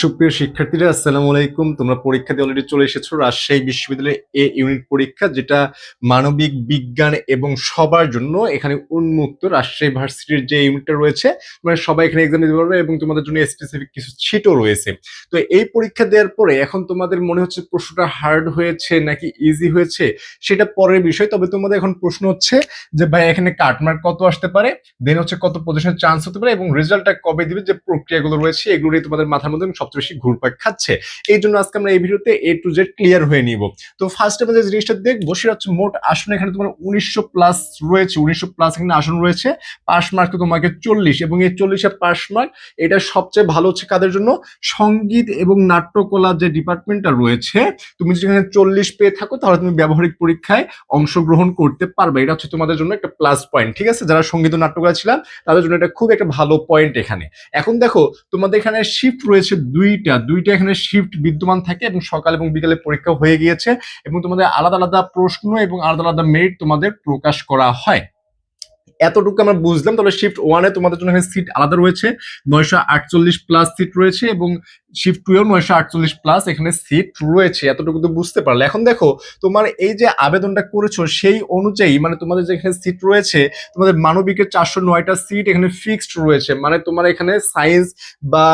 সুপ্রিয় শিক্ষার্থীরা, আসসালামু আলাইকুম। তোমরা পরীক্ষা দিয়ে অলরেডি চলে এসেছ রাজশাহী বিশ্ববিদ্যালয়ে এ ইউনিট পরীক্ষা, যেটা মানবিক বিজ্ঞান এবং সবার জন্য এখানে উন্মুক্ত রাজশাহী ভার্সিটির যে ইউনিটটা রয়েছে মানে সবাই এখানে এক্সাম দিতে পারবে এবং তোমাদের জন্য স্পেসিফিক কিছু ছিটও রয়েছে। তো এই পরীক্ষা দেওয়ার পরে এখন তোমাদের মনে হচ্ছে প্রশ্নটা হার্ড হয়েছে নাকি ইজি হয়েছে? সেটা পরের বিষয়। তবে তোমাদের এখন প্রশ্ন হচ্ছে যে, ভাই, এখানে কাটমার্ক কত আসতে পারে? দেন হচ্ছে কত পজিশনের চান্স হতে পারে এবং রেজাল্টটা কবে দিবে? যে প্রক্রিয়াগুলো রয়েছে, এগুলো নিয়ে তোমাদের মাথার মধ্যে সবচেয়ে বেশি ঘুরপাক খাচ্ছে। এই জন্য আজকে আমরা এই ভিডিওতে এ টু জেড ক্লিয়ার হয়ে নিব। তো ফার্স্ট আমরা যে জিনিসটা দেখব, সেটা হচ্ছে মোট আসন এখানে তোমার উনিশশো প্লাস রয়েছে, উনিশশো প্লাস এখানে আসন রয়েছে পাস মার্ক তোমাকে চল্লিশ, এবং এই চল্লিশে পাস মার্ক এটা সবচেয়ে ভালো হচ্ছে কাদের জন্য? সংগীত এবং নাট্যকলা যে ডিপার্টমেন্টটা রয়েছে, তুমি যদি এখানে চল্লিশ পেয়ে থাকো, তাহলে তুমি ব্যবহারিক পরীক্ষায় অংশগ্রহণ করতে পারবে। এটা হচ্ছে তোমাদের জন্য একটা প্লাস পয়েন্ট ঠিক আছে? যারা সংগীত নাট্যকলা ছিলাম, তাদের জন্য এটা খুব একটা ভালো পয়েন্ট এখানে। এখন দেখো, তোমাদের এখানে শিফট রয়েছে দুইটা দুইটা এখানে শিফট বিদ্যমান থাকে এবং সকাল এবং বিকালে পরীক্ষা হয়ে গিয়েছে এবং তোমাদের আলাদা আলাদা প্রশ্ন এবং আলাদা আলাদা মেরিট তোমাদের প্রকাশ করা হয়। এতটুকু আমরা বুঝলাম, তাহলে শিফট ওয়ানে তোমাদের জন্য এখানে সিট আলাদা রয়েছে। নয়শো আটচল্লিশ প্লাস সিট রয়েছে এবং শিফট টু এও নয়শো আটচল্লিশ প্লাস এখানে সিট রয়েছে, এতটুকু তো বুঝতে পারলে। এখন দেখো, তোমার এই যে আবেদনটা করেছ, সেই অনুযায়ী মানে তোমাদের যে এখানে সিট রয়েছে, তোমাদের মানবিকের চারশো নয়টা সিট এখানে ফিক্সড রয়েছে। মানে তোমার এখানে সায়েন্স বা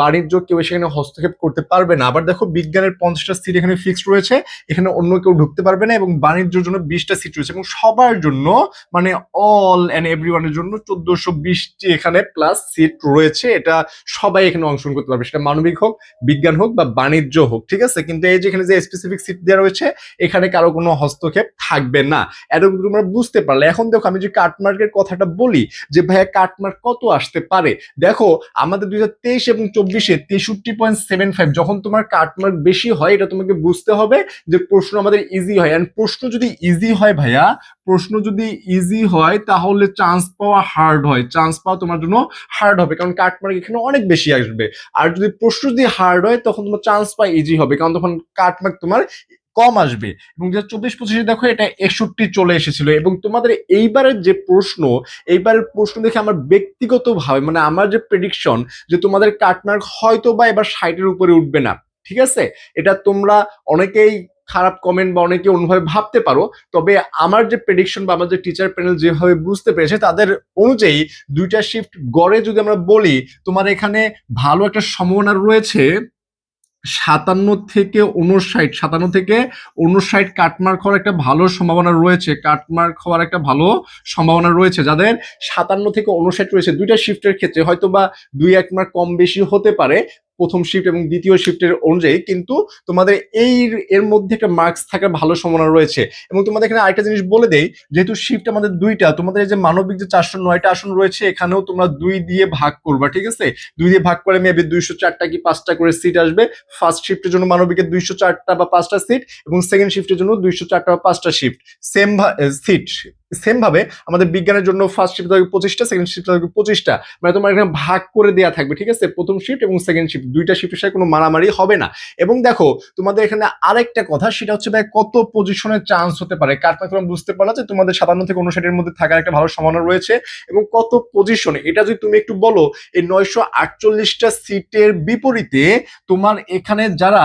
বাণিজ্য কেউ সেখানে হস্তক্ষেপ করতে পারবে না। আবার দেখো, বিজ্ঞানের পঞ্চাশটা সিট এখানে ফিক্সড রয়েছে, এখানে অন্য কেউ ঢুকতে পারবে না এবং বাণিজ্যের জন্য বিশটা সিট রয়েছে এবং সবার জন্য মানে অল অ্যান্ড এভরিওয়ানের জন্য চোদ্দশো বিশটি এখানে প্লাস সিট রয়েছে। এটা সবাই এখানে অংশগ্রহণ করতে পারবে। সেটা মানবিক হোক, বিজ্ঞান হোক বা বাণিজ্য হোক, ঠিক আছে? কিন্তু এই যে এখানে যে স্পেসিফিক সিট দেওয়া রয়েছে, এখানে কারও কোনো হস্তক্ষেপ থাকবে না। এরকম তোমরা বুঝতে পারলে, এখন দেখো আমি যে কাটমার্কের কথাটা বলি, যে ভাইয়া কাটমার্ক কত আসতে পারে? দেখো, আমাদের দুই হাজার তেইশ এবং চব্বিশে তেষট্টি পয়েন্ট সেভেন ফাইভ যখন তোমার কাটমার্ক বেশি হয়, এটা তোমাকে বুঝতে হবে যে প্রশ্ন আমাদের ইজি হয়। অ্যান্ড প্রশ্ন যদি ইজি হয় ভাইয়া, প্রশ্ন যদি ইজি হয়, তাহলে চান্স পাওয়া হার্ড হয়। চান্স পাওয়া তোমার জন্য হার্ড হবে। কারণ কাটমার্ক এখানে অনেক বেশি আসবে। আর যদি প্রশ্ন যদি হার্ড হয়, তখন তোমার চান্স পাওয়া ইজি হবে। কারণ তখন কাটমার্ক তোমার কম আসবে। এবং হাজার চব্বিশ পঁচিশে দেখো এটা একষট্টি চলে এসেছিল। এবং তোমাদের এইবারের যে প্রশ্ন, এইবারের প্রশ্ন দেখে আমার ব্যক্তিগতভাবে মানে আমার যে প্রেডিকশন যে তোমাদের কাটমার্ক হয়তো বা এবার ষাটের উপরে উঠবে না। ঠিক আছে? এটা তোমরা অনেকেই খারাপ কমেন্ট বা অনেকে অন্যভাবে ভাবতে পারো, তবে আমার যে প্রেডিকশন বা আমার যে টিচার প্যানেল যেভাবে বুঝতে পেরেছে, তাদের অনুযায়ী দুইটা শিফট গড়ে যদি আমরা বলি, তোমার এখানে ভালো একটা সম্ভাবনা রয়েছে সাতান্ন থেকে উনষাট সাতান্ন থেকে উনষাট কাটমার্ক হওয়ার একটা ভালো সম্ভাবনা রয়েছে, কাটমার্ক হওয়ার একটা ভালো সম্ভাবনা রয়েছে। যাদের সাতান্ন থেকে উনষাট রয়েছে, দুইটা শিফটের ক্ষেত্রে হয়তো বা দুই এক মার্ক কম বেশি হতে পারে প্রথম শিফট এবং দ্বিতীয় শিফটের অনুযায়ী কিন্তু তোমাদের এই এর মধ্যে একটা মার্কস থাকার ভালো সম্ভাবনা রয়েছে। এবং তোমাদের এখানে আরেকটা জিনিস বলে দেই, যেহেতু শিফট আমাদের দুইটা, তোমাদের যে মানবিক যে চারশো নয়টা আসন রয়েছে, এখানেও তোমরা দুই দিয়ে ভাগ করবা, ঠিক আছে? দুই দিয়ে ভাগ করে মেবি দুইশো চারটা কি পাঁচটা করে সিট আসবে। ফার্স্ট শিফটের জন্য মানবিকের দুইশো চারটা বা পাঁচটা সিট এবং সেকেন্ড শিফটের জন্য দুইশো চারটা বা পাঁচটা শিফট সেম সিট সেম ভাবে আমাদের বিজ্ঞানের জন্য ফার্স্ট শিফট থাকবে পঁচিশটা সেকেন্ড শিফট থাকবে পঁচিশটা। মানে তোমার এখানে ভাগ করে দেওয়া থাকবে, ঠিক আছে? প্রথম শিফট এবং সেকেন্ড শিফট দুইটা শিফটের সাথে কোনো মারামারি হবে না। এবং দেখো, তোমাদের এখানে আরেকটা কথা, সেটা হচ্ছে ভাই, কত পজিশনের চান্স হতে পারে? তোমরা বুঝতে পারলা যে তোমাদের সাতান্ন থেকে উনষাটের মধ্যে থাকার একটা ভালো সম্ভাবনা রয়েছে? এবং কত পজিশনে এটা যদি তুমি একটু বলো, এই নয়শো আটচল্লিশটা সিটের বিপরীতে তোমার এখানে যারা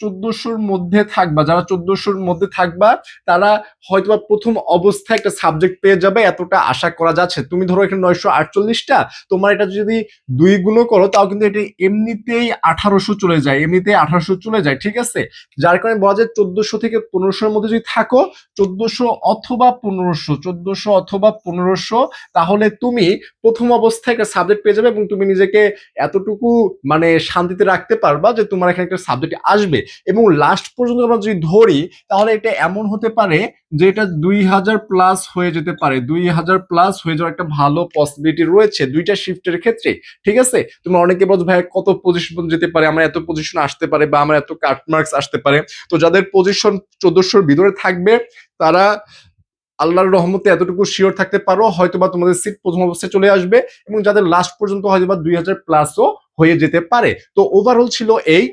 চোদ্দশোর মধ্যে থাকবা, যারা চোদ্দশোর মধ্যে থাকবা, তারা হয়তোবা প্রথম অবস্থায় একটা সাবজেক্ট পেয়ে যাবে এতটা আশা করা যাচ্ছে। তুমি ধরো এখানে নয়শো আটচল্লিশটা, তোমার এটা যদি দুই গুণও করো, তাও কিন্তু এটি এমনিতেই আঠারোশো চলে যায়, এমনিতেই আঠারোশো চলে যায়, ঠিক আছে? যার কারণে বলা যায় চোদ্দশো থেকে পনেরোশোর মধ্যে যদি থাকো, চোদ্দশো অথবা পনেরোশো, চোদ্দশো অথবা পনেরোশো, তাহলে তুমি প্রথম অবস্থায় একটা সাবজেক্ট পেয়ে যাবে এবং তুমি নিজেকে এতটুকু মানে শান্তিতে রাখতে পারবা যে তোমার এখানে একটা সাবজেক্ট আসবে। এবং লাস্ট পর্যন্ত আমরা যদি ধরি, তাহলে এটা এমন হতে পারে যে এটা দুই হাজার প্লাস হয়ে যেতে পারে। দুই হাজার প্লাস হয়ে যাওয়ার একটা ভালো পসিবিলিটি রয়েছে দুইটা শিফটের ক্ষেত্রে। ঠিক আছে? তুমি অনেকে বলছো ভাই কত পজিশন যেতে পারে? আমার এত পজিশন আসতে পারে বা আমার এত কাট মার্কস আসতে পারে? তো যাদের পজিশন চোদ্দশোর ভিতরে থাকবে, তারা আল্লাহর রহমতে এতটুকু শিওর থাকতে পারো হয়তো বা তোমাদের সিট প্রথম অবস্থায় চলে আসবে এবং যাদের লাস্ট পর্যন্ত হয়তো বা দুই হাজার প্লাসও হয়ে যেতে পারে। তো ওভারঅল ছিল এই।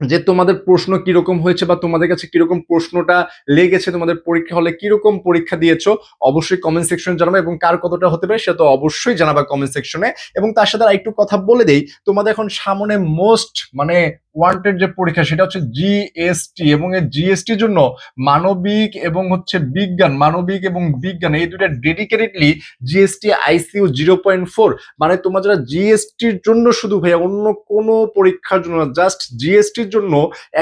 যে তোমাদের প্রশ্ন কীরকম হয়েছে বা তোমাদের কাছে কীরকম প্রশ্নটা লেগেছে, তোমাদের পরীক্ষা হলে কীরকম পরীক্ষা দিয়েছ, অবশ্যই কমেন্ট সেকশনে জানাবে এবং কার কতটা হতে পারে সেটা তো অবশ্যই জানাবা কমেন্ট সেকশনে এবং তার সাথে আর একটু কথা বলে দেই, তোমাদের এখন সামনে মোস্ট মানে ওয়ান্টেড যে পরীক্ষা সেটা হচ্ছে জিএসটি এবং এই জিএসটির জন্য মানবিক এবং হচ্ছে বিজ্ঞান, মানবিক এবং বিজ্ঞান এই দুটা dedicatedly GST ICU zero point four মানে তোমরা যারা জিএসটির জন্য শুধু ভাইয়া অন্য কোনো পরীক্ষার জন্য জাস্ট জিএসটির জন্য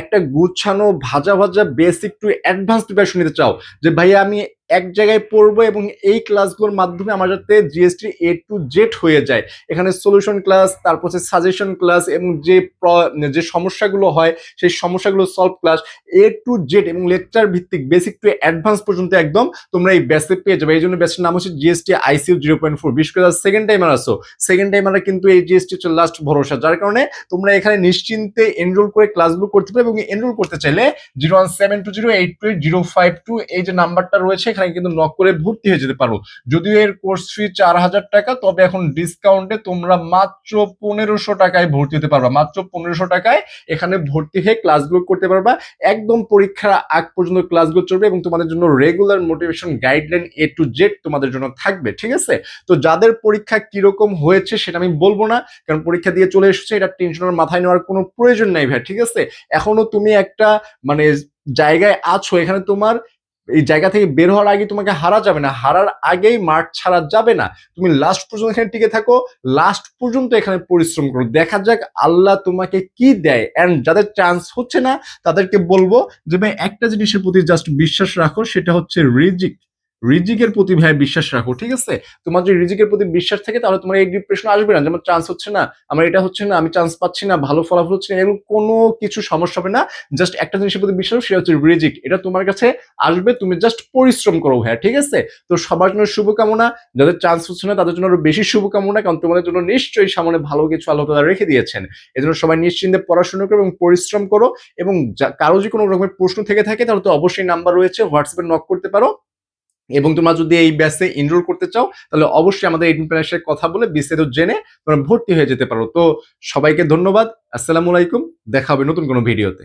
একটা গুছানো, ভাজা ভাজা বেসিক টু অ্যাডভান্স প্রিপারেশন নিতে চাও, যে ভাইয়া আমি এক জায়গায় পড়ব এবং এই ক্লাসগুলোর মাধ্যমে আমার যাতে জিএসটি এ টু জেড হয়ে যায়। এখানে সলিউশন ক্লাস তারপর হচ্ছে সাজেশন ক্লাস এবং যে যে সমস্যাগুলো হয়, সেই সমস্যাগুলো solve class A to Z এবং লেকচার ভিত্তিক বেসিক টু অ্যাডভান্স পর্যন্ত একদম তোমরা এই ব্যাসে পেয়ে যাবে। এই জন্য ব্যাসের নাম হচ্ছে GST ICU zero point four বিশ করে সেকেন্ড টাইমার আসো সেকেন্ড টাইমার কিন্তু এই জিএসটি হচ্ছে লাস্ট ভরসা, যার কারণে তোমরা এখানে নিশ্চিন্তে এনরোল করে ক্লাসগুলো করতে পারবে এবং এনরোল করতে চাইলে zero one seven two zero eight two zero five two এই যে নাম্বারটা রয়েছে এখানে কিন্তু নক করে ভর্তি হয়ে যেতে পারো যদিও এর কোর্স ফি চার হাজার টাকা, তবে এখন ডিসকাউন্টে তোমরা মাত্র পনেরোশো টাকায় ভর্তি হতে পারবা। মাত্র পনেরোশো টাকায় এখানে ভর্তি হয়ে ক্লাসগুলো করতে পারবা। একদম পরীক্ষার আগ পর্যন্ত ক্লাসগুলো চলবে এবং তোমাদের জন্য regular motivation guideline A to Z তোমাদের জন্য থাকবে, ঠিক আছে? তো যাদের পরীক্ষা কীরকম হয়েছে সেটা আমি বলব না, কারণ পরীক্ষা দিয়ে চলে এসেছে, এটা টেনশনের মাথায় নেওয়ার কোনো প্রয়োজন নাই ভাই, ঠিক আছে? এখনও তুমি একটা মানে জায়গায় আছো, এখানে তোমার এই জায়গা থেকে বের হওয়ার আগে তোমাকে হারা যাবে না। হারার আগেই মাঠ ছাড়া যাবে না। তুমি লাস্ট পর্যন্ত এখানে টিকে থাকো। লাস্ট পর্যন্ত এখানে পরিশ্রম করো। দেখা যাক আল্লাহ তোমাকে কি দেয়। অ্যান্ড যাদের চান্স হচ্ছে না, তাদেরকে বলব যে, ভাই, একটা জিনিসের প্রতি জাস্ট বিশ্বাস রাখো, সেটা হচ্ছে রিজিক। রিজিকের প্রতি ভাই বিশ্বাস রাখো, ঠিক আছে? তোমার যদি রিজিকের প্রতি বিশ্বাস থাকে, তাহলে তোমার এই ডিপ্রেশন আসবে না। যেমন চান্স হচ্ছে না, আমার এটা হচ্ছে না, আমি চান্স পাচ্ছি না, ভালো ফলাফল হচ্ছে না এরকম কোনো কিছু সমস্যা হবে না। জাস্ট একটা জিনিসের প্রতি বিশ্বাস সেটা হচ্ছে রিজিক। এটা তোমার কাছে আসবে, তুমি জাস্ট পরিশ্রম করো ভাইয়া, ঠিক আছে? তো সবার জন্য শুভকামনা। যাদের চান্স হচ্ছে না, তাদের জন্য আরও বেশি শুভকামনা, কারণ তোমাদের জন্য নিশ্চয়ই সামনে ভালো কিছু আল্লাহ তারা রেখে দিয়েছেন। এজন্য সবাই নিশ্চিন্তে পড়াশোনা করো এবং পরিশ্রম করো এবং কারও যদি কোনো রকমের প্রশ্ন থেকে থাকে, তাহলে তো অবশ্যই নাম্বার রয়েছে হোয়াটসঅ্যাপে নক করতে পারো। এবং তোমরা যদি এই ব্যাচে এনরোল করতে চাও, তাহলে অবশ্যই আমাদের এই সাথে কথা বলে বিস্তারিত জেনে তোমরা ভর্তি হয়ে যেতে পারো। তো সবাইকে ধন্যবাদ, আসসালামু আলাইকুম, দেখা হবে নতুন কোনো ভিডিওতে